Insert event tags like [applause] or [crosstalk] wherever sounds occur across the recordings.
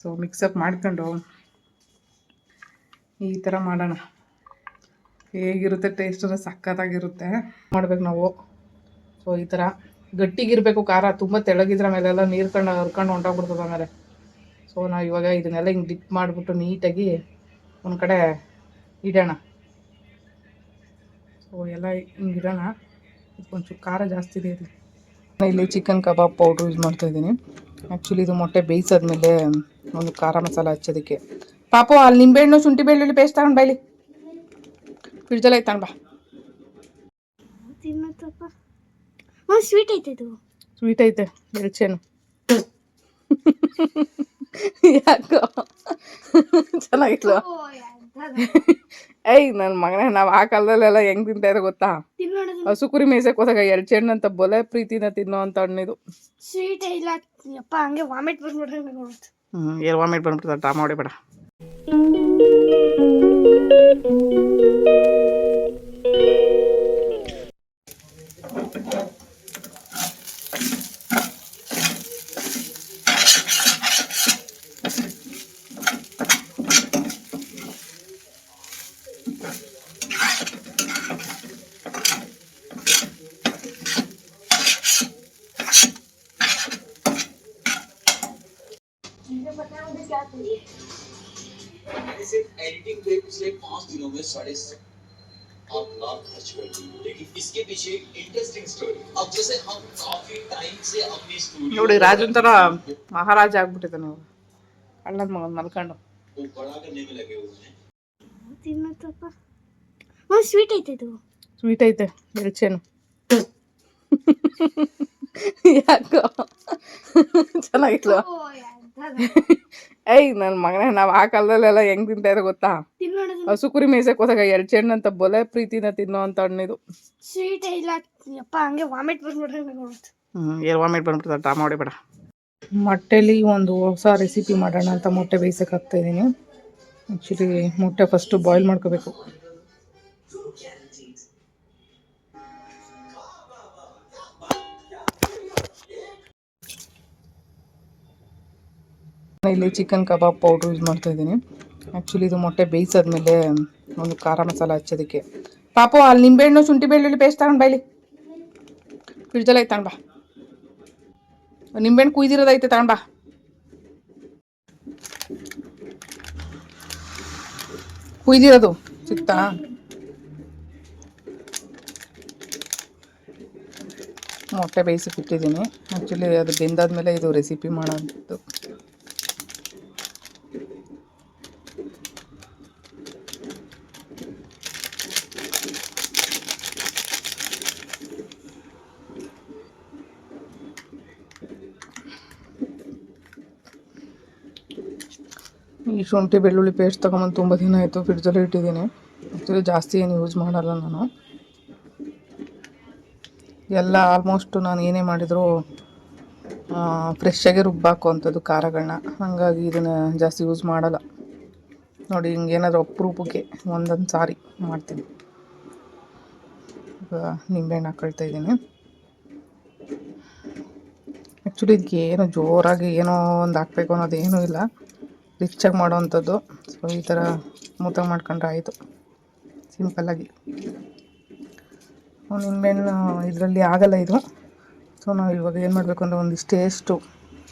So mix-up ಮಾಡ್ಕೊಂಡು ಈ ಥರ ಮಾಡೋಣ. ಹೇಗಿರುತ್ತೆ ಟೇಸ್ಟ್ ಅಂದರೆ ಸಖತ್ತಾಗಿರುತ್ತೆ. ಮಾಡ್ಬೇಕು ನಾವು. ಸೊ ಈ ಥರ ಗಟ್ಟಿಗಿರಬೇಕು ಖಾರ. ತುಂಬ ತೆಳಗಿದ್ರ ಮೇಲೆಲ್ಲ ನೀರು ಕಂಡು ಹರ್ಕೊಂಡು ಹೊಂಟೋಗ್ಬಿಡ್ತದೆ ಆಮೇಲೆ. ಸೊ ನಾವು ಇವಾಗ ಇದನ್ನೆಲ್ಲ ಹಿಂಗೆ ಡಿಪ್ ಮಾಡಿಬಿಟ್ಟು ನೀಟಾಗಿ ಒಂದು ಕಡೆ ಇಡೋಣ. ಸೊ ಎಲ್ಲ ಹಿಂಗೆ ಇಡೋಣ. ಒಂಚೂರು ಖಾರ ಜಾಸ್ತಿ ಇದೆ ಇಲ್ಲಿ. ಇಲ್ಲಿ ಚಿಕನ್ ಕಬಾಬ್ ಪೌಡ್ರ್ ಯೂಸ್ ಮಾಡ್ತಾಯಿದ್ದೀನಿ ಆ್ಯಕ್ಚುಲಿ ಇದು ಮೊಟ್ಟೆ ಬೇಯಿಸಾದ್ಮೇಲೆ ಒಂದು ಖಾರ ಮಸಾಲ ಹಚ್ಚೋದಕ್ಕೆ ಪಾಪು ಅಲ್ಲಿ ನಿಂಬೆಹಣ್ಣು ಶುಂಠಿ ಬೆಳ್ಳುಳ್ಳಿ ಪೇಸ್ಟ್ ತಗೊಂಡು ಬೈಲಿ ಫ್ರಿಡ್ಜಲ್ಲಿ ಐತೆ ತಗೊಂಡು ಬಾ ತಿನ್ನತ್ತಪ್ಪ ಹ್ಞೂ ಸ್ವೀಟ್ ಐತೆ ಇದು ಸ್ವೀಟ್ ಐತೆ ಎಲ್ಚೇನು ಯಾಕೋ ಚೆನ್ನಾಗಿತ್ತು ಏಯ್ ನನ್ನ ಮಗನೇ ನಾವು ಆ ಕಾಲದಲ್ಲೆಲ್ಲ ಹೆಂಗ್ ತಿಂತಾ ಇರೋ ಗೊತ್ತಾ ತಿನ್ನೋದು ಹಸು ಕುರಿ ಮೇಯ್ಸಕ್ಕೆ ಹೋದಾಗ ಎಳ್ಚೆಣ್ಣು ಅಂತ ಬೊಲೆ ಪ್ರೀತಿನ ತಿನ್ನೋ ಅಂತ ಹಣ್ಣಿದು ಸ್ವೀಟ್ ಇಲ್ಲ ಅಪ್ಪ ಹಂಗೆ ವಾಮಿಟ್ ಬಂದ್ಬಿಟ್ರೆ ನೋಡ್ತು ಹ್ಞೂ ಏರ್ ವಾಮಿಟ್ ಬಂದ್ಬಿಡ್ತಾರೆ ಡ್ರಾಮಾ ಹೊಡಿಬೇಡ सिर्फ एडिटिंग पे पिछले पाँच दिनों में साढ़े आठ लाख खर्च कर दिए लेकिन इसके पीछे एक इंटरेस्टिंग स्टोरी अब जैसे हम काफी टाइम से अपनी स्टूडियो ನೋಡಿ ರಾಜನ್ ಥರ ಮಹಾರಾಜ ಆಗ್ಬಿಟ್ಟಿದ್ದಾನೆ ಇವಾಗ ಅಣ್ಣದ ಮಗನ ಮಲ್ಕೊಂಡು को बड़ा करने में लगे हुए हैं ತಿನ್ನತ್ತಪ್ಪ ಹ್ಞೂ ಸ್ವೀಟ್ ಐತೆ ಇದು ಸ್ವೀಟ್ ಐತೆ ಎಲ್ಚೇನು ಯಾಕೋ ಚೆನ್ನಾಗಿತ್ತು [laughs] ಏಯ್ ನನ್ನ ಮಗನೇ ನಾವು ಆ ಕಾಲದಲ್ಲೆಲ್ಲ ಹೆಂಗ್ ತಿಂತಾ ಇರೋ ಗೊತ್ತಾ? ತಿನ್ನೋದು ಹಸು ಕುರಿ ಮೇಸಕ್ ಹೋದಾಗ ಎಳ್ಚೆಣ್ಣು ಅಂತ ಬೊಲೆ ಪ್ರೀತಿನ ತಿನ್ನೋ ಅಂತ ಇದು ಸ್ವೀಟ್ ಇಲ್ಲ. ಅಪ್ಪ ಹಂಗೆ ವಾಮಿಟ್ ಬಂದ್ಬಿಟ್ರೆ ಹ್ಞೂ ವಾಮಿಟ್ ಬಂದ್ಬಿಡ್ತಾರೆ ಹೊಡಿಬೇಡ. ಮೊಟ್ಟೆಲಿ ಒಂದು ಹೊಸ ರೆಸಿಪಿ ಮಾಡೋಣ ಅಂತ ಮೊಟ್ಟೆ ಬೇಯಿಸಕ್ಕೆ ಹಾಕ್ತಾಯಿದ್ದೀನಿ ಆ್ಯಕ್ಚುಲಿ ಮೊಟ್ಟೆ ಫಸ್ಟು ಬಾಯ್ಲ್ ಮಾಡ್ಕೋಬೇಕು. ಇಲ್ಲಿ ಚಿಕನ್ ಕಬಾಬ್ ಪೌಡ್ರ್ ಯೂಸ್ ಮಾಡ್ತಾ ಇದ್ದೀನಿ. ಆ್ಯಕ್ಚುಲಿ ಇದು ಮೊಟ್ಟೆ ಬೇಯಿಸಾದ್ಮೇಲೆ ಒಂದು ಖಾರ ಮಸಾಲ ಹಚ್ಚೋದಕ್ಕೆ. ಪಾಪು, ಅಲ್ಲಿ ನಿಂಬೆಹಣ್ಣು ಶುಂಠಿ ಬೆಳ್ಳುಳ್ಳಿ ಪೇಸ್ಟ್ ತಗೊಂಡು ಬೈಲಿ ಫ್ರಿಡ್ಜಲ್ಲಿ ಐತೆ ಬಾ. ನಿಂಬೆಹಣ್ಣು ಕುಯ್ದಿರೋದೈತೆ ತಗೊಂಡ್ಬಾ ಕುಯ್ದಿರೋದು, ಸಿಕ್ತಾ? ಮೊಟ್ಟೆ ಬೇಯಿಸಿ ಬಿಟ್ಟಿದ್ದೀನಿ. ಆ್ಯಕ್ಚುಲಿ ಅದು ಬೆಂದಾದ್ಮೇಲೆ ಇದು ರೆಸಿಪಿ ಮಾಡೋದು. ಶುಂಠಿ, ಬೆಳ್ಳುಳ್ಳಿ ಪೇಸ್ಟ್ ತೊಗೊಂಬಂದು ತುಂಬ ದಿನ ಆಯಿತು ಫ್ರಿಡ್ಜಲ್ಲಿ ಇಟ್ಟಿದ್ದೀನಿ. ಆ್ಯಕ್ಚುಲಿ ಜಾಸ್ತಿ ಏನು ಯೂಸ್ ಮಾಡಲ್ಲ ನಾನು. ಎಲ್ಲ ಆಲ್ಮೋಸ್ಟ್ ನಾನು ಏನೇ ಮಾಡಿದರೂ ಫ್ರೆಶ್ಶಾಗೆ ರುಬ್ಬಾಕುವಂಥದ್ದು ಖಾರಗಳನ್ನ ಹಾಗಾಗಿ ಇದನ್ನು ಜಾಸ್ತಿ ಯೂಸ್ ಮಾಡಲ್ಲ. ನೋಡಿ ಹಿಂಗೇನಾದರೂ ಅಪರೂಪಕ್ಕೆ ಒಂದೊಂದು ಸಾರಿ ಮಾಡ್ತೀನಿ. ಈಗ ನಿಂಬೆಹಣ್ಣು ಹಾಕೊಳ್ತಾ ಇದ್ದೀನಿ. ಆ್ಯಕ್ಚುಲಿ ಇದಕ್ಕೆ ಏನು ಜೋರಾಗಿ ಏನೋ ಒಂದು ಹಾಕ್ಬೇಕು ಅನ್ನೋದು ಏನೂ ಇಲ್ಲ. ರಿಚಾಗಿ ಮಾಡೋವಂಥದ್ದು. ಸೊ ಈ ಥರ ಮೂತಾಗಿ ಮಾಡ್ಕೊಂಡ್ರೆ ಆಯಿತು. ಸಿಂಪಲ್ಲಾಗಿ ನಿಂಬೆಹಣ್ಣು ಇದರಲ್ಲಿ ಆಗಲ್ಲ ಇದು. ಸೊ ನಾವು ಇವಾಗ ಏನು ಮಾಡಬೇಕು ಅಂದರೆ ಒಂದಿಷ್ಟೇಷ್ಟು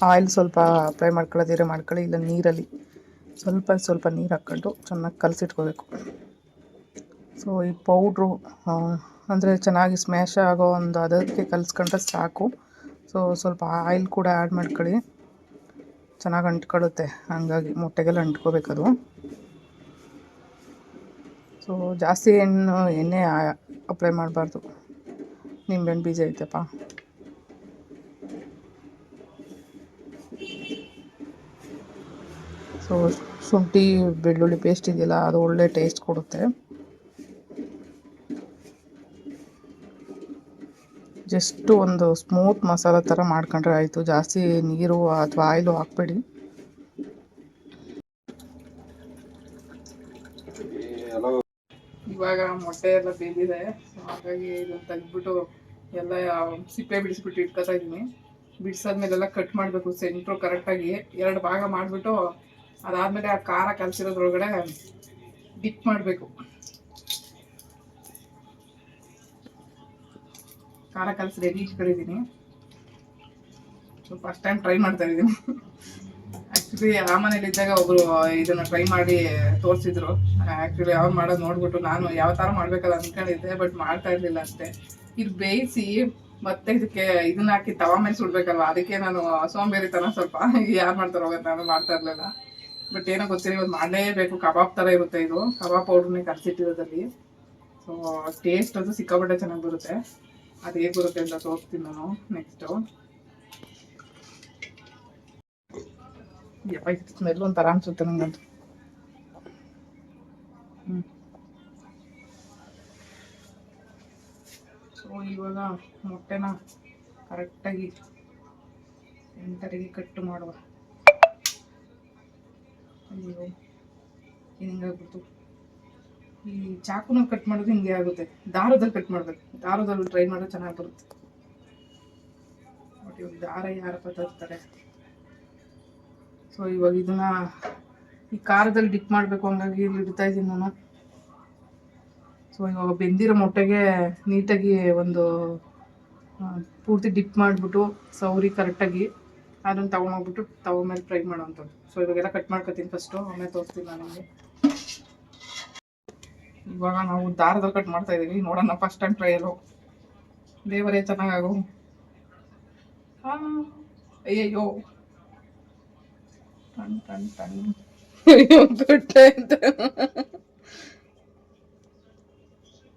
ಆಯಿಲ್ ಸ್ವಲ್ಪ ಅಪ್ಲೈ ಮಾಡ್ಕೊಳ್ಳೋದಿದ್ರೆ ಮಾಡ್ಕೊಳ್ಳಿ. ಇಲ್ಲ ನೀರಲ್ಲಿ ಸ್ವಲ್ಪ ಸ್ವಲ್ಪ ನೀರು ಹಾಕ್ಕೊಂಡು ಚೆನ್ನಾಗಿ ಕಲಸಿಟ್ಕೋಬೇಕು. ಸೊ ಈ ಪೌಡ್ರು ಅಂದರೆ ಚೆನ್ನಾಗಿ ಸ್ಮ್ಯಾಶ್ ಆಗೋ ಒಂದು ಅದಕ್ಕೆ ಕಲಿಸ್ಕೊಂಡ್ರೆ ಸಾಕು. ಸೊ ಸ್ವಲ್ಪ ಆಯಿಲ್ ಕೂಡ ಆ್ಯಡ್ ಮಾಡ್ಕೊಳ್ಳಿ. ಚೆನ್ನಾಗಿ ಅಂಟ್ಕೊಳ್ಳುತ್ತೆ. ಹಾಗಾಗಿ ಮೊಟ್ಟೆಗೆಲ್ಲ ಅಂಟ್ಕೋಬೇಕದು. ಸೊ ಜಾಸ್ತಿ ಎಣ್ಣೆ ಎಣ್ಣೆ ಅಪ್ಲೈ ಮಾಡಬಾರ್ದು. ನಿಂಬೆಹಣ್ಣು ಬೀಜ ಐತೆಪ್ಪ. ಸೊ ಶುಂಠಿ, ಬೆಳ್ಳುಳ್ಳಿ ಪೇಸ್ಟ್ ಇದೆಯಲ್ಲ, ಅದು ಒಳ್ಳೆ ಟೇಸ್ಟ್ ಕೊಡುತ್ತೆ. ಜಸ್ಟ್ ಒಂದು ಸ್ಮೂತ್ ಮಸಾಲ ಥರ ಮಾಡ್ಕೊಂಡ್ರೆ ಆಯಿತು. ಜಾಸ್ತಿ ನೀರು ಅಥವಾ ಆಯಿಲು ಹಾಕಬೇಡಿ. ಇವಾಗ ಮೊಟ್ಟೆ ಎಲ್ಲ ಬೆಂದಿದೆ. ಸೊ ಹಾಗಾಗಿ ಇದನ್ನು ತೆಗೆದ್ಬಿಟ್ಟು ಎಲ್ಲ ಸಿಪ್ಪೆ ಬಿಡಿಸ್ಬಿಟ್ಟು ಇಟ್ಕೊತಾ ಇದ್ದೀನಿ. ಬಿಡಿಸಾದ್ಮೇಲೆಲ್ಲ ಕಟ್ ಮಾಡಬೇಕು. ಸೆಂಟ್ರು ಕರೆಕ್ಟಾಗಿ ಎರಡು ಭಾಗ ಮಾಡಿಬಿಟ್ಟು ಅದಾದಮೇಲೆ ಆ ಖಾರ ಕಲಸಿರೋದ್ರೊಳಗಡೆ ಡಿಪ್ ಮಾಡಬೇಕು. ಖಾರ ಕಲಸಿ ರೆಡಿ ಇಟ್ಕೊಂಡಿದ್ದೀನಿ ಫಸ್ಟ್ ಟೈಮ್ ಟ್ರೈ ಮಾಡ್ತಾ ಇದ್ದೀನಿ. ಆ್ಯಕ್ಚುಲಿ ಆ ಮನೇಲಿ ಇದ್ದಾಗ ಒಬ್ರು ಇದನ್ನ ಟ್ರೈ ಮಾಡಿ ತೋರಿಸಿದ್ರು. ಆ್ಯಕ್ಚುಲಿ ಅವ್ರು ಮಾಡೋದು ನೋಡ್ಬಿಟ್ಟು ನಾನು ಯಾವ ಥರ ಮಾಡ್ಬೇಕಲ್ಲ ಅಂದ್ಕೊಂಡಿದ್ದೆ ಬಟ್ ಮಾಡ್ತಾ ಇರ್ಲಿಲ್ಲ ಅಷ್ಟೇ. ಇದು ಬೇಯಿಸಿ ಮತ್ತೆ ಇದಕ್ಕೆ ಇದನ್ನ ಹಾಕಿ ತವಾ ಮೇಲೆ ಸುಡ್ಬೇಕಲ್ವಾ? ಅದಕ್ಕೆ ನಾನು ಸೋಂಬೇರಿತನ ಸ್ವಲ್ಪ [laughs] ಯಾರು ಮಾಡ್ತಾರೋ ಹೋಗೋದು ನಾನು ಮಾಡ್ತಾ ಇರ್ಲಿಲ್ಲ. ಬಟ್ ಏನೋ ಗೊತ್ತಿಲ್ಲ ಇವತ್ತು ಮಾಡಲೇಬೇಕು. ಕಬಾಬ್ ಥರ ಇರುತ್ತೆ ಇದು. ಕಬಾಬ್ ಪೌಡ್ರನ್ನೇ ಕರ್ಸಿಟ್ಟಿರೋದಲ್ಲಿ ಸೊ ಟೇಸ್ಟ್ ಅದು ಸಿಕ್ಕಾಪಟ್ಟೆ ಚೆನ್ನಾಗಿ ಬರುತ್ತೆ. ಅದು ಬರುತ್ತೆ ಅಂತ ತೋರಿಸ್ತೀನಿ ನಾನು ನೆಕ್ಸ್ಟು ಸ್ಮೆಲ್ ಒಂಥರ ಅನ್ಸುತ್ತೆ ನಂಗಂತೂ. ಹ್ಞೂ ಸೊ ಇವಾಗ ಮೊಟ್ಟೆನ ಕರೆಕ್ಟಾಗಿ ಎಂಟರಿಗೆ ಕಟ್ ಮಾಡುವ. ಅಯ್ಯೋ ಈ ಚಾಕುನ ಕಟ್ ಮಾಡೋದು ಹಿಂಗೆ ಆಗುತ್ತೆ. ದಾರದಲ್ಲಿ ಕಟ್ ಮಾಡ್ಬೇಕು. ದಾರದಲ್ಲಿ ಟ್ರೈ ಮಾಡೋದು ಚೆನ್ನಾಗಿ ಬರುತ್ತೆ. ಬಟ್ ಇವಾಗ ದಾರ ಯಾರಪ್ಪ ತರ್ತಾರೆ? ಸೊ ಇವಾಗ ಇದನ್ನ ಈ ಖಾರದಲ್ಲಿ ಡಿಪ್ ಮಾಡಬೇಕು ಹಂಗಾಗಿ ಇಲ್ಲಿ ಇಡ್ತಾ ಇದ್ದೀನಿ ನಾನು. ಸೊ ಇವಾಗ ಬೆಂದಿರೋ ಮೊಟ್ಟೆಗೆ ನೀಟಾಗಿ ಒಂದು ಪೂರ್ತಿ ಡಿಪ್ ಮಾಡಿಬಿಟ್ಟು ಸೌರಿ ಕರೆಕ್ಟಾಗಿ ಅದನ್ನು ತೊಗೊಂಡೋಗ್ಬಿಟ್ಟು ತವ ಮೇಲೆ ಫ್ರೈ ಮಾಡೋವಂಥದ್ದು. ಸೊ ಇವಾಗೆಲ್ಲ ಕಟ್ ಮಾಡ್ಕೊತೀನಿ ಫಸ್ಟು ಆಮೇಲೆ ತೋರಿಸ್ತೀನಿ ನಾನು ನಿಮಗೆ. ಇವಾಗ ನಾವು ದಾರದಲ್ಲಿ ಕಟ್ ಮಾಡ್ತಾ ಇದೀವಿ. ನೋಡೋಣ ಫಸ್ಟ್ ಟೈಮ್ ಟ್ರಯಲು ದೇವರೇ, ಚೆನ್ನಾಗಾಗು. ಅಯ್ಯಯ್ಯೋ. Ton ton ton.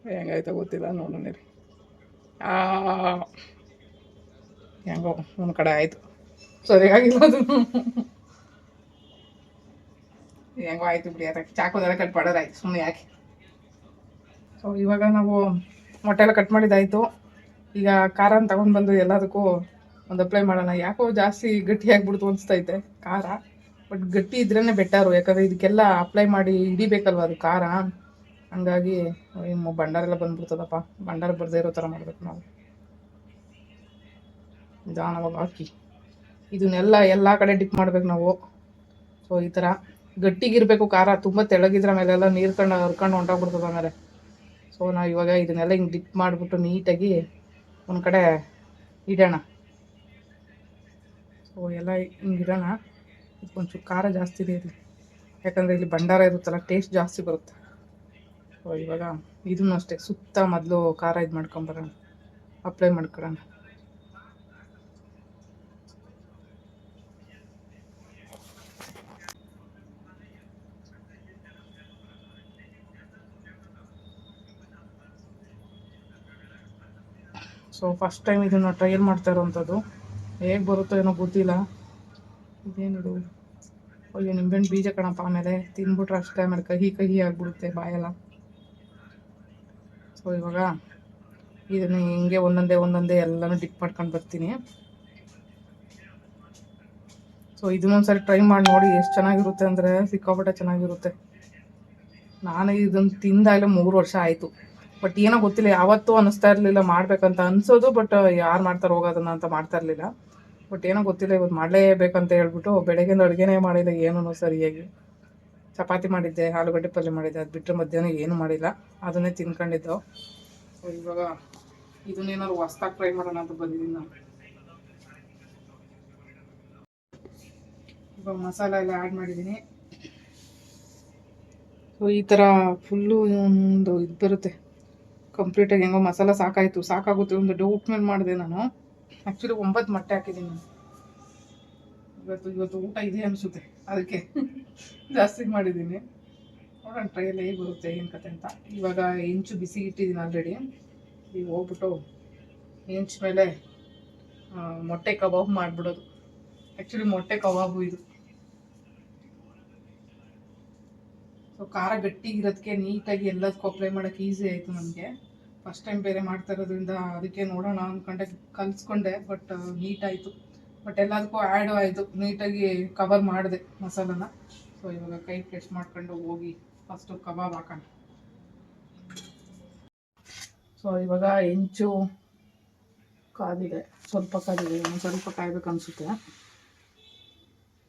ಹೆಂಗಾಯ್ತೋ ಗೊತ್ತಿಲ್ಲ ನೋಡೋಣ ರೀ ಹೆಂಗೋ, ಒಂದು ಕಡೆ ಆಯಿತು. ಸರಿಯಾಗಿಲ್ಲ ಅದು. ಹೆಂಗೋ, ಆಯ್ತು ಬಿಡಿ, ಅದಕ್ಕೆ ಚಾಕೋದೆಲ್ಲ ಕಟ್ ಮಾಡೋದಾಯ್ತು. ಸುಮ್ಮನೆ ಯಾಕೆ? ಸೊ ಇವಾಗ ನಾವು ಮೊಟ್ಟೆ ಎಲ್ಲ ಕಟ್ ಮಾಡಿದ್ದಾಯಿತು. ಈಗ ಖಾರನ ತಗೊಂಡು ಬಂದು ಎಲ್ಲದಕ್ಕೂ ಒಂದು ಅಪ್ಲೈ ಮಾಡೋಣ. ಯಾಕೋ ಜಾಸ್ತಿ ಗಟ್ಟಿಯಾಗ್ಬಿಡ್ತು ಅನಿಸ್ತೈತೆ, ಖಾರ. ಬಟ್ ಗಟ್ಟಿ ಇದ್ರೇ ಬೆಟ್ಟರು ಯಾಕಂದರೆ ಇದಕ್ಕೆಲ್ಲ ಅಪ್ಲೈ ಮಾಡಿ ಹಿಡಿಬೇಕಲ್ವ ಅದು ಖಾರ? ಹಂಗಾಗಿ ಬಂಡಾರ ಭಂಡಾರೆಲ್ಲ ಬಂದ್ಬಿಡ್ತದಪ್ಪ. ಬಂಡಾರ ಬರದೇ ಇರೋ ಥರ ಮಾಡಬೇಕು ನಾವು. ನಿಧಾನವಾಗಿ ಹಾಕಿ. ಇದನ್ನೆಲ್ಲ ಎಲ್ಲ ಕಡೆ ಡಿಪ್ ಮಾಡ್ಬೇಕು ನಾವು. ಸೊ ಈ ಥರ ಗಟ್ಟಿಗಿರಬೇಕು ಖಾರ. ತುಂಬ ತೆಳಗಿದ್ರ ಮೇಲೆಲ್ಲ ನೀರು ಕಂಡು ಹರ್ಕೊಂಡು ಹೊಂಟೋಗ್ಬಿಡ್ತದೆ ಆಮೇಲೆ. ಸೊ ನಾವು ಇವಾಗ ಇದನ್ನೆಲ್ಲ ಹಿಂಗೆ ಡಿಪ್ ಮಾಡಿಬಿಟ್ಟು ನೀಟಾಗಿ ಒಂದು ಕಡೆ ಇಡೋಣ. ಸೊ ಎಲ್ಲ ಹಿಂಗೆ ಇಡೋಣ. ಇದಕ್ಕೊಂಚೂರು ಖಾರ ಜಾಸ್ತಿ ಇದೆ ಇಲ್ಲಿ. ಯಾಕಂದರೆ ಇಲ್ಲಿ ಭಂಡಾರ ಇರುತ್ತಲ್ಲ ಟೇಸ್ಟ್ ಜಾಸ್ತಿ ಬರುತ್ತೆ. ಸೊ ಇವಾಗ ಇದನ್ನು ಅಷ್ಟೇ, ಸುತ್ತ ಮೊದಲು ಖಾರ ಇದು ಮಾಡ್ಕೊಂಬರೋಣ ಅಪ್ಲೈ ಮಾಡ್ಕೊಳ್ಳೋಣ. ಸೊ ಫಸ್ಟ್ ಟೈಮ್ ಇದನ್ನು ಟ್ರಯಲ್ ಮಾಡ್ತಾ ಇರೋವಂಥದ್ದು ಹೇಗೆ ಬರುತ್ತೋ ಏನೋ ಗೊತ್ತಿಲ್ಲ. ಇದೇನು ಅಯ್ಯೋ ನಿಂಬೆಹಣ್ಣು ಬೀಜ ಕಣಪ್ಪ ಆಮೇಲೆ ತಿಂದ್ಬಿಟ್ರೆ ಅಷ್ಟೇ, ಆಮೇಲೆ ಕಹಿ ಕಹಿ ಆಗಿಬಿಡುತ್ತೆ ಬಾಯೆಲ್ಲ. ಸೊ ಇವಾಗ ಇದನ್ನು ಹಿಂಗೆ ಒಂದೊಂದೇ ಒಂದೊಂದೇ ಎಲ್ಲನೂ ಡಿಪ್ ಮಾಡ್ಕೊಂಡು ಬರ್ತೀನಿ. ಸೊ ಇದನ್ನೊಂದ್ಸರಿ ಟ್ರೈ ಮಾಡಿ ನೋಡಿ ಎಷ್ಟು ಚೆನ್ನಾಗಿರುತ್ತೆ ಅಂದರೆ ಸಿಕ್ಕಾಪಟ್ಟೆ ಚೆನ್ನಾಗಿರುತ್ತೆ. ನಾನು ಇದನ್ನು ತಿಂದಾಗಲೇ ಮೂರು ವರ್ಷ ಆಯಿತು. ಬಟ್ ಏನೋ ಗೊತ್ತಿಲ್ಲ, ಯಾವತ್ತೂ ಅನಿಸ್ತಾ ಇರಲಿಲ್ಲ, ಮಾಡ್ಬೇಕಂತ ಅನ್ಸೋದು ಬಟ್ ಯಾರು ಮಾಡ್ತಾರೆ ಹೋಗೋದನ್ನ ಅಂತ ಮಾಡ್ತಾ ಇರಲಿಲ್ಲ. ಬಟ್ ಏನೋ ಗೊತ್ತಿಲ್ಲ ಇವತ್ತು ಮಾಡಲೇಬೇಕಂತ ಹೇಳ್ಬಿಟ್ಟು ಬೆಳಗ್ಗೆಯಿಂದ ಅಡುಗೆನೇ ಮಾಡಿಲ್ಲ ಏನೂ ಸರಿಯಾಗಿ. ಚಪಾತಿ ಮಾಡಿದ್ದೆ, ಆಲೂಗಡ್ಡೆ ಪಲ್ಯ ಮಾಡಿದ್ದೆ, ಅದು ಬಿಟ್ಟರೆ ಮಧ್ಯಾಹ್ನ ಏನು ಮಾಡಿಲ್ಲ. ಅದನ್ನೇ ತಿನ್ಕೊಂಡಿದ್ದು. ಸೊ ಇವಾಗ ಇದನ್ನೇನಾದ್ರು ಹೊಸ್ದಾಗಿ ಟ್ರೈ ಮಾಡೋಣ ಅಂತ ಬಂದಿದ್ದೀನಿ ನಾನು. ಇವಾಗ ಮಸಾಲ ಎಲ್ಲ ಆ್ಯಡ್ ಮಾಡಿದ್ದೀನಿ. ಸೊ ಈ ಥರ ಫುಲ್ಲು ಒಂದು ಇದು ಬರುತ್ತೆ. ಕಂಪ್ಲೀಟಾಗಿ ಹೆಂಗೋ ಮಸಾಲ ಸಾಕಾಯಿತು, ಸಾಕಾಗುತ್ತೆ ಒಂದು ಡೌಟ್ ಮೇಲೆ ಮಾಡಿದೆ ನಾನು. ಆ್ಯಕ್ಚುಲಿ ಒಂಬತ್ತು ಮೊಟ್ಟೆ ಹಾಕಿದ್ದೀನಿ ಇವತ್ತು ಇವತ್ತು ಊಟ ಇದೆ ಅನಿಸುತ್ತೆ. ಅದಕ್ಕೆ ಜಾಸ್ತಿ ಮಾಡಿದ್ದೀನಿ. ನೋಡೋಣ ಟ್ರೈಯಲ್ಲಿ ಹೇಗೆ ಬರುತ್ತೆ, ಏನು ಕತೆ ಅಂತ. ಇವಾಗ ಇಂಚು ಬಿಸಿ ಇಟ್ಟಿದ್ದೀನಿ ಆಲ್ರೆಡಿ ಈಗ ಹೋಗ್ಬಿಟ್ಟು ಹೆಂಚು ಮೇಲೆ ಮೊಟ್ಟೆ ಕಬಾಬ್ ಮಾಡಿಬಿಡೋದು. ಆ್ಯಕ್ಚುಲಿ ಮೊಟ್ಟೆ ಕಬಾಬು ಇದು. ಸೊ ಖಾರ ಗಟ್ಟಿಗಿರೋದಕ್ಕೆ ನೀಟಾಗಿ ಎಲ್ಲದಕ್ಕೂ ಅಪ್ಲೈ ಮಾಡೋಕ್ಕೆ ಈಸಿ ಆಯಿತು ನನಗೆ ಫಸ್ಟ್ ಟೈಮ್ ಬೇರೆ ಮಾಡ್ತಾ ಇರೋದ್ರಿಂದ ಅದಕ್ಕೆ ನೋಡೋಣ ಅಂದ್ಕೊಂಡೆ ಕಲಿಸ್ಕೊಂಡೆ ಬಟ್ ನೀಟ್ ಆಯಿತು. ಬಟ್ ಎಲ್ಲದಕ್ಕೂ ಆ್ಯಡ್ ಆಯಿತು. ನೀಟಾಗಿ ಕವರ್ ಮಾಡಿದೆ ಮಸಾಲನ. ಸೊ ಇವಾಗ ಕೈ ಫ್ರೆಶ್ ಮಾಡ್ಕೊಂಡು ಹೋಗಿ ಫಸ್ಟು ಕಬಾಬ್ ಹಾಕೋಣ. ಸೊ ಇವಾಗ ಹೆಂಚು ಕಾದಿದೆ. ಸ್ವಲ್ಪ ಕಾದಿದೆ. ಒಂದು ಸ್ವಲ್ಪ ಕಾಯ್ಬೇಕು ಅನಿಸುತ್ತೆ.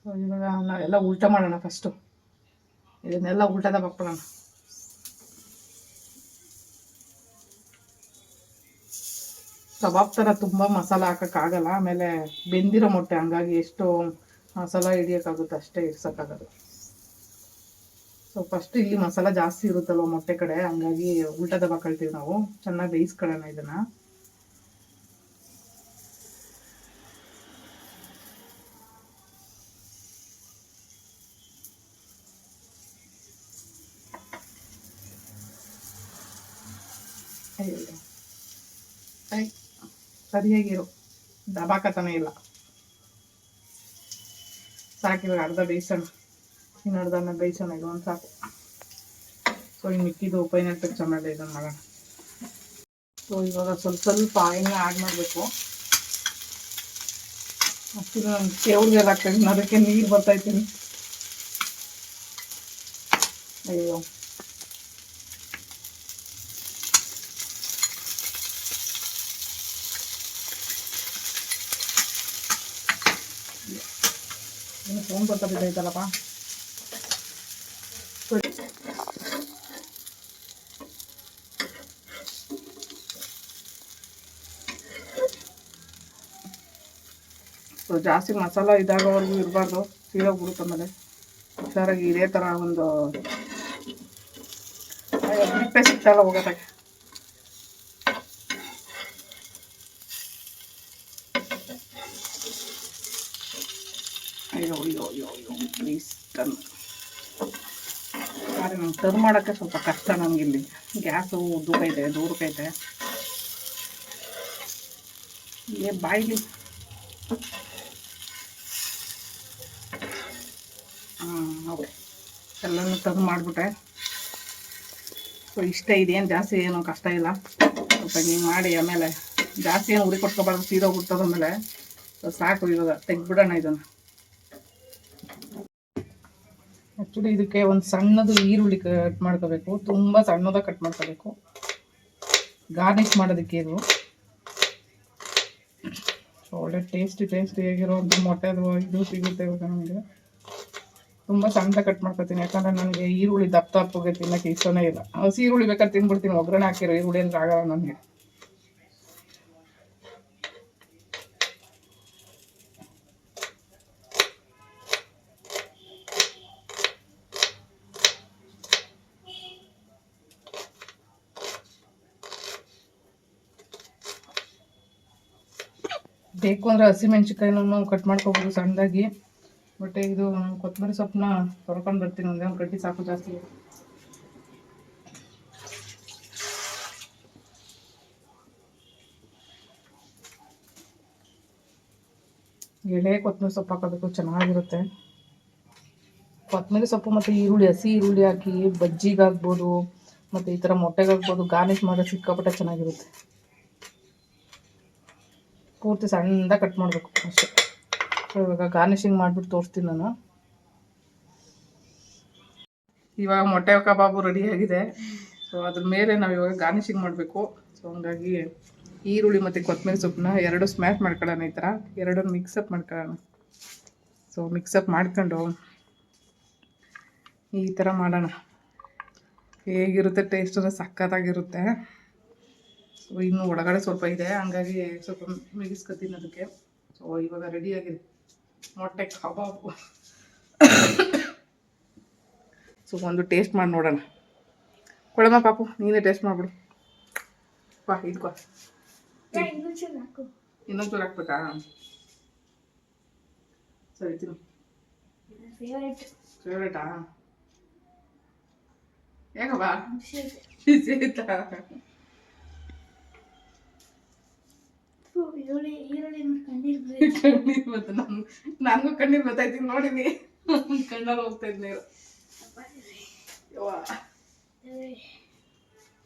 ಸೊ ಇವಾಗ ನಾವೆಲ್ಲ ಉಲ್ಟಾ ಮಾಡೋಣ ಫಸ್ಟು ಇದನ್ನೆಲ್ಲ ಉಲ್ಟದ ಬಾಕ್ಬಿಡೋಣ ಕಬಾಬ್ ಥರ ತುಂಬ ಮಸಾಲ ಹಾಕೋಕ್ಕಾಗಲ್ಲ ಆಮೇಲೆ ಬೆಂದಿರೋ ಮೊಟ್ಟೆ, ಹಂಗಾಗಿ ಎಷ್ಟು ಮಸಾಲ ಹಿಡಿಯೋಕ್ಕಾಗುತ್ತೆ ಅಷ್ಟೇ ಇಡ್ಸೋಕ್ಕಾಗೋದು ಸೊ ಫಸ್ಟ್ ಇಲ್ಲಿ ಮಸಾಲ ಜಾಸ್ತಿ ಇರುತ್ತಲ್ವ ಮೊಟ್ಟೆ ಕಡೆ, ಹಂಗಾಗಿ ಉಲ್ಟಾ ದಬ ಕಳ್ತೀವಿ ನಾವು. ಚೆನ್ನಾಗಿ ಬೇಯಿಸ್ಕೊಳ್ಳೋಣ ಇದನ್ನ. ಸರಿಯಾಗಿರು. ದಬಾಕತನ ಇಲ್ಲ. ಸಾಕು, ಇವಾಗ ಅರ್ಧ ಬೇಯಿಸೋಣ. ಇನ್ನು ಅರ್ಧ ಬೇಯಿಸೋಣ, ಇದು ಒಂದು ಸಾಕು. ಸೊ ಇನ್ನು ಮಿಕ್ಕಿದ್ದು ಉಪಯೋಗ ಮಾಡಿ ಇದನ್ನು ಮಾಡೋಣ. ಸೊ ಇವಾಗ ಸ್ವಲ್ಪ ಸ್ವಲ್ಪ ಎಣ್ಣೆ ಆ್ಯಡ್ ಮಾಡಬೇಕು. ಅಷ್ಟು ನಾನು ಕೇವ್ರಿಗೆಲ್ಲ ಆಗ್ತಾಯಿದ್ದೀನಿ ಅದಕ್ಕೆ ನೀರು ಬರ್ತಾಯಿದ್ದೀನಿ ಅಯ್ಯೋ. ಏನು ಫೋನ್ ಬರ್ತಾ ಬಿದ್ದೈತಲ್ಲಪ್ಪ ಸೊ ಜಾಸ್ತಿ ಮಸಾಲ ಇದಾಗೋವರೆಗೂ ಇರಬಾರ್ದು. ಸೀದೋಗ್ಬಿಡುತ್ತೆ ಆಮೇಲೆ. ಹುಷಾರಾಗಿ ಇದೇ ಥರ ಒಂದು ಅಯ್ಯೋ, ಬಿಟ್ಟೆ ಸಿಗ್ತಲ್ಲ ಅಯ್ಯೋ ಅಯ್ಯೋ ಅಯ್ಯೋ ಅಯ್ಯೋ ಪ್ಲೀಸ್ ಆದರೆ ನಂಗೆ ಟರ್ನ್ ಮಾಡೋಕ್ಕೆ ಸ್ವಲ್ಪ ಕಷ್ಟ ನನಗಿಲ್ಲಿ ಗ್ಯಾಸು ದೂರ ಇದೆ ದೂರಕೈತೆ ಏ ಬಾಯಿಲಿ ಹಾಂ ಓಕೆ ಎಲ್ಲನೂ ಟರ್ನ್ ಮಾಡಿಬಿಟ್ಟೆ ಸೊ ಇಷ್ಟ ಇದೇನು ಜಾಸ್ತಿ ಏನು ಕಷ್ಟ ಇಲ್ಲ ಸ್ವಲ್ಪ ಹಿಂಗೆ ಮಾಡಿ ಆಮೇಲೆ ಜಾಸ್ತಿ ಏನು ಉರಿ ಕೊಟ್ಕೋಬಾರ್ದು ಸೀದೋಗ್ಬಿಡ್ತದ ಆಮೇಲೆ ಸೊ ಸಾಕು ಇವಾಗ ತೆಗ್ದುಬಿಡೋಣ ಇದನ್ನು ಆ್ಯಕ್ಚುಲಿ ಇದಕ್ಕೆ ಒಂದು ಸಣ್ಣದು ಈರುಳ್ಳಿ ಕಟ್ ಮಾಡ್ಕೋಬೇಕು. ತುಂಬ ಸಣ್ಣದ ಕಟ್ ಮಾಡ್ಕೋಬೇಕು. ಗಾರ್ನಿಷ್ ಮಾಡೋದಕ್ಕೆ ಇದು. ಒಳ್ಳೆ ಟೇಸ್ಟಿ ಟೇಸ್ಟಿಯಾಗಿರೋ ಒಂದು ಮೊಟ್ಟೆದು ಇದು ಸಿಗುತ್ತೆ ಇವಾಗ ನಮಗೆ. ತುಂಬ ಸಣ್ಣದ ಕಟ್ ಮಾಡ್ಕೊತೀನಿ. ಯಾಕಂದರೆ ನನಗೆ ಈರುಳ್ಳಿ ದಪ್ಪ ದಪ್ಪಗೆ ತಿನ್ನೋಕ್ಕೆ ಇಷ್ಟನೇ ಇಲ್ಲ. ಹಸಿ ಈರುಳ್ಳಿ ಬೇಕಾದ್ರೆ ತಿನ್ಬಿಡ್ತೀನಿ. ಒಗ್ಗರಣೆ ಹಾಕಿರೋ ಈರುಳ್ಳಿ ಅಂದ್ರೆ ಆಗಲ್ಲ ನನಗೆ. ಬೇಕು ಅಂದರೆ ಹಸಿಮೆಣ್ಸಿಕಾಯಿನೂ ಕಟ್ ಮಾಡ್ಕೋಬೋದು ಸಣ್ಣದಾಗಿ. ಬಟ್ ಇದು ಕೊತ್ತಂಬರಿ ಸೊಪ್ಪನ್ನ ತೊಳ್ಕೊಂಡು ಬರ್ತೀನಿ, ಒಂದೇ ಒಂದು ಕಡ್ಡಿ ಸಾಕು ಜಾಸ್ತಿ. ಎಳೆ ಕೊತ್ತಂಬರಿ ಸೊಪ್ಪು ಹಾಕೋಬೇಕು ಚೆನ್ನಾಗಿರುತ್ತೆ. ಕೊತ್ತಂಬರಿ ಸೊಪ್ಪು ಮತ್ತು ಈರುಳ್ಳಿ, ಹಸಿ ಈರುಳ್ಳಿ ಹಾಕಿ, ಬಜ್ಜಿಗಾಗ್ಬೋದು, ಮತ್ತು ಈ ಥರ ಮೊಟ್ಟೆಗಾಗ್ಬೋದು ಗಾರ್ನಿಶ್ ಮಾಡಿದ್ರೆ ಸಿಕ್ಕಾಪಟ್ಟೆ ಚೆನ್ನಾಗಿರುತ್ತೆ. ಪೂರ್ತಿ ಸಣ್ಣದಾಗಿ ಕಟ್ ಮಾಡಬೇಕು ಅಷ್ಟೇ. ಸೊ ಇವಾಗ ಗಾರ್ನಿಷಿಂಗ್ ಮಾಡಿಬಿಟ್ಟು ತೋರಿಸ್ತೀನಿ ನಾನು. ಇವಾಗ ಮೊಟ್ಟೆ ಕಬಾಬು ರೆಡಿಯಾಗಿದೆ ಸೊ ಅದ್ರ ಮೇಲೆ ನಾವು ಇವಾಗ ಗಾರ್ನಿಷಿಂಗ್ ಮಾಡಬೇಕು. ಸೊ ಹಂಗಾಗಿ ಈರುಳ್ಳಿ ಮತ್ತು ಕೊತ್ತಂಬರಿ ಸೊಪ್ಪನ್ನ ಎರಡು ಸ್ಮ್ಯಾಶ್ ಮಾಡ್ಕೊಳ್ಳೋಣ ಈ ಥರ ಎರಡನ್ನು ಮಿಕ್ಸಪ್ ಮಾಡ್ಕೊಳ್ಳೋಣ. ಸೊ ಮಿಕ್ಸಪ್ ಮಾಡ್ಕೊಂಡು ಈ ಥರ ಮಾಡೋಣ. ಹೇಗಿರುತ್ತೆ ಟೇಸ್ಟ್ ಅಂದರೆ ಸಖತ್ತಾಗಿರುತ್ತೆ. ಇನ್ನು ಒಳಗಡೆ ಸ್ವಲ್ಪ ಇದೆ. ಹಂಗಾಗಿ ಸ್ವಲ್ಪ ಮಿಗಿಸ್ಕೊತೀನಿ ಅದಕ್ಕೆ ಸೊ ಇವಾಗ ಆಗಿದೆ ಮೊಟ್ಟೆ ಕಬಾಬು. ಸೊ ಒಂದು ಟೇಸ್ಟ್ ಮಾಡಿ ನೋಡೋಣ. ಕೊಡಮ್ಮ ಪಾಪು ನೀನೇ ಟೇಸ್ಟ್ ಮಾಡಿಬಿಡು. ಬಾ ಇದ್ಕೋ ಇನ್ನೊಂಚೂರು ಹಾಕು. ಇನ್ನೊಂಚೂರು ಹಾಕ್ಬೇಕಾ? ಸರಿ ತಿನ್ನು. ಫೇವರೇಟ್ ಹೇಗವಾ ಬಿಸಿ ಆಯ್ತಾ ಥು, ಈರುಳ್ಳಿ ಈರುಳ್ಳಿ ನೋಡಿ ಕಣ್ಣೀರು [laughs] ಬರುತ್ತೆ ಕಣ್ಣೀರು ಬಂತು ನನ್ ನನಗೂ ಕಣ್ಣೀರು ಬರ್ತಾಯ್ತು ನೋಡಿನಿ ಕಣ್ಣಲ್ಲಿ ಹೋಗ್ತಾ ಇದ್ ನೀರು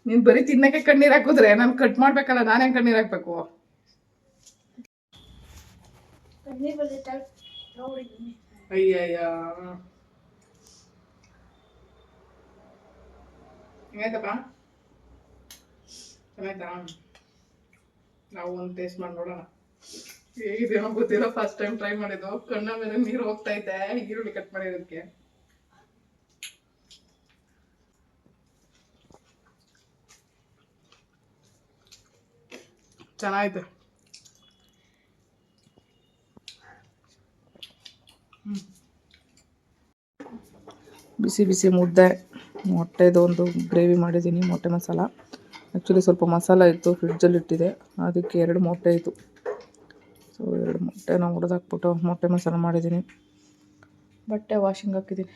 ನೀನ್ ಬರೀ ತಿನ್ನಕ್ಕೆ ಕಣ್ಣೀರ್ ಹಾಕಿದ್ರೆ ನಾನು ಕಟ್ ಮಾಡ್ಬೇಕಲ್ಲ ನಾನೇ ಕಣ್ಣೀರ್ ಹಾಕ್ಬೇಕು? ಕಣ್ಣೀರು ಬರುತ್ತೆ. ನೋಡಿದ್ದೀನಿ ಅಯ್ಯಯ್ಯ. ಚೆನ್ನಾಯ್ತಾ? ನಾವು ಒಂದು ಟೇಸ್ಟ್ ಮಾಡಿ ನೋಡೋಣ. ಹೇಗಿದೆಯೋ ಗೊತ್ತಿಲ್ಲ ಫಸ್ಟ್ ಟೈಮ್ ಟ್ರೈ ಮಾಡಿದ್ದು. ಕಣ್ಣ ಮೇಲೆ ನೀರು ಹೋಗ್ತಾ ಇದ್ದೆ ಈರುಳ್ಳಿ ಕಟ್ ಮಾಡಿರೋದಕ್ಕೆ. ಚೆನ್ನಾಗೈತೆ. ಬಿಸಿ ಬಿಸಿ ಮುದ್ದೆ ಮೊಟ್ಟೆದು ಒಂದು ಗ್ರೇವಿ ಮಾಡಿದ್ದೀನಿ, ಮೊಟ್ಟೆ ಮಸಾಲ. ಆ್ಯಕ್ಚುಲಿ ಸ್ವಲ್ಪ ಮಸಾಲ ಇತ್ತು ಫ್ರಿಡ್ಜಲ್ಲಿ ಇಟ್ಟಿದೆ. ಅದಕ್ಕೆ ಎರಡು ಮೊಟ್ಟೆ ಇತ್ತು ಸೊ ಎರಡು ಮೊಟ್ಟೆನ ಹೊಡೆದಾಕ್ಬಿಟ್ಟು ಮೊಟ್ಟೆ ಮಸಾಲ ಮಾಡಿದ್ದೀನಿ. ಬಟ್ಟೆ ವಾಷಿಂಗ್ ಹಾಕಿದ್ದೀನಿ.